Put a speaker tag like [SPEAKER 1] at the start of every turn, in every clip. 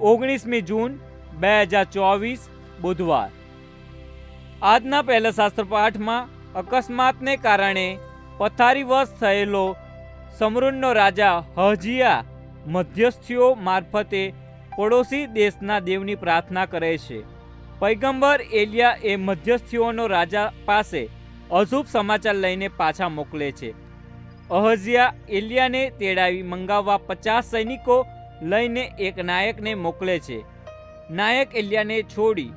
[SPEAKER 1] ઓગણીસમી જૂન બે હજાર ચોવીસ, બુધવાર. આજના પહેલા શાસ્ત્રપાઠમાં અકસ્માતને કારણે પથારીવશ થયેલો સમૃનનો રાજા હજિયા મધ્યસ્થીઓ મારફતે પડોશી દેશના દેવની પ્રાર્થના કરે છે. પૈગંબર એલિયા એ મધ્યસ્થીઓનો રાજા પાસે અશુભ સમાચાર લઈને પાછા મોકલે છે. અહજિયા એલિયાને તેડાવી મંગાવવા પચાસ સૈનિકો લઈને એક નાયકને મોકલે છે. નાયક એલિયાને છોડી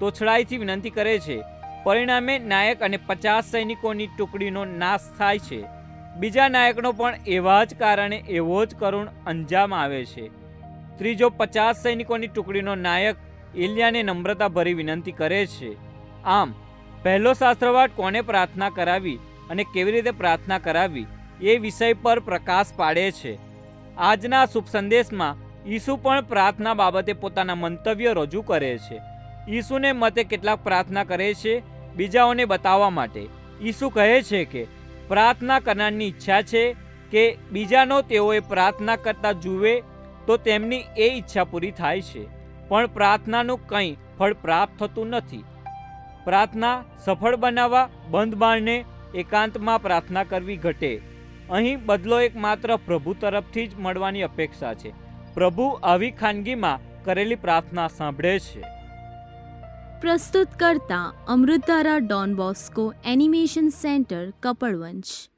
[SPEAKER 1] તોછડાઈથી વિનંતી કરે છે, પરિણામે નાયક અને પચાસ સૈનિકોની ટુકડીનો નાશ થાય છે. બીજા નાયકનો પણ એવા જ કારણે એવો જ કરુણ અંજામ આવે છે. ત્રીજો પચાસ સૈનિકોની ટુકડીનો નાયક એલિયાને નમ્રતા ભરી વિનંતી કરે છે. આમ, પહેલો શાસ્ત્રવાદ કોને પ્રાર્થના કરાવી અને કેવી રીતે પ્રાર્થના કરાવી એ વિષય પર પ્રકાશ પાડે છે. આજના શુભ સંદેશમાં ઈસુ પણ પ્રાર્થના બાબતે પોતાના મંતવ્ય રજૂ કરે છે. ઈસુને મતે કેટલાક પ્રાર્થના કરે છે, બીજાઓને બતાવવા માટે. ઈસુ કહે છે કે, પ્રાર્થના કરનારની ઈચ્છા છે કે બીજાનો તેઓએ પ્રાર્થના કરતા જુએ તો તેમની એ ઈચ્છા પૂરી થાય છે. પણ પ્રાર્થનાનું કંઈ ફળ પ્રાપ્ત થતું નથી. પ્રાર્થના સફળ બનાવવા બંધ બાળને એકાંતમાં પ્રાર્થના કરવી ઘટે. અહીં બદલો એકમાત્ર પ્રભુ તરફથી જ મળવાની અપેક્ષા છે. પ્રભુ આવી ખાનગીમાં કરેલી પ્રાર્થના સાંભળે છે.
[SPEAKER 2] પ્રસ્તુત કરતા Amritdhara Don Bosco animation centre Kapadvanj